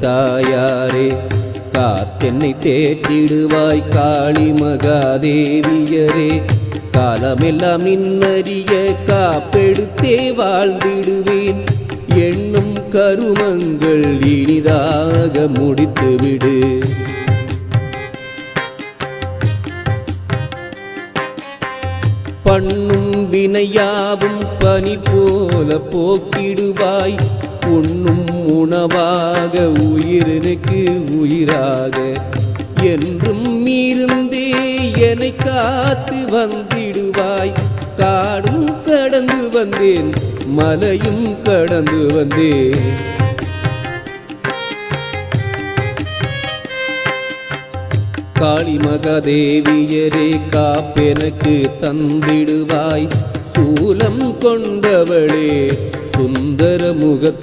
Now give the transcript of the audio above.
தாயாரே காத்தென்னை தேற்றிடுவாய் காளி மகாதேவியரே. காலமெல்லாம் நின்னறிய காப்பெடுத்தே வாழ்ந்திடுவேன். எண்ணும் கருமங்கள் இனிதாக முடித்துவிடு. பண்ணும் வினையாவும் பனி போல போக்கிடுவாய். உண்ணும் உணவாக உயிரனுக்கு உயிராக என்றும் இருந்தே என்னை காத்து வந்திடுவாய். காடும் கடந்து வந்தேன் மலையும் கடந்து வந்தேன். காளி மகாதேவியரே காப்பெனக்கு தந்திடுவாய். சூலம் கொண்டவளே சுந்தர முகத்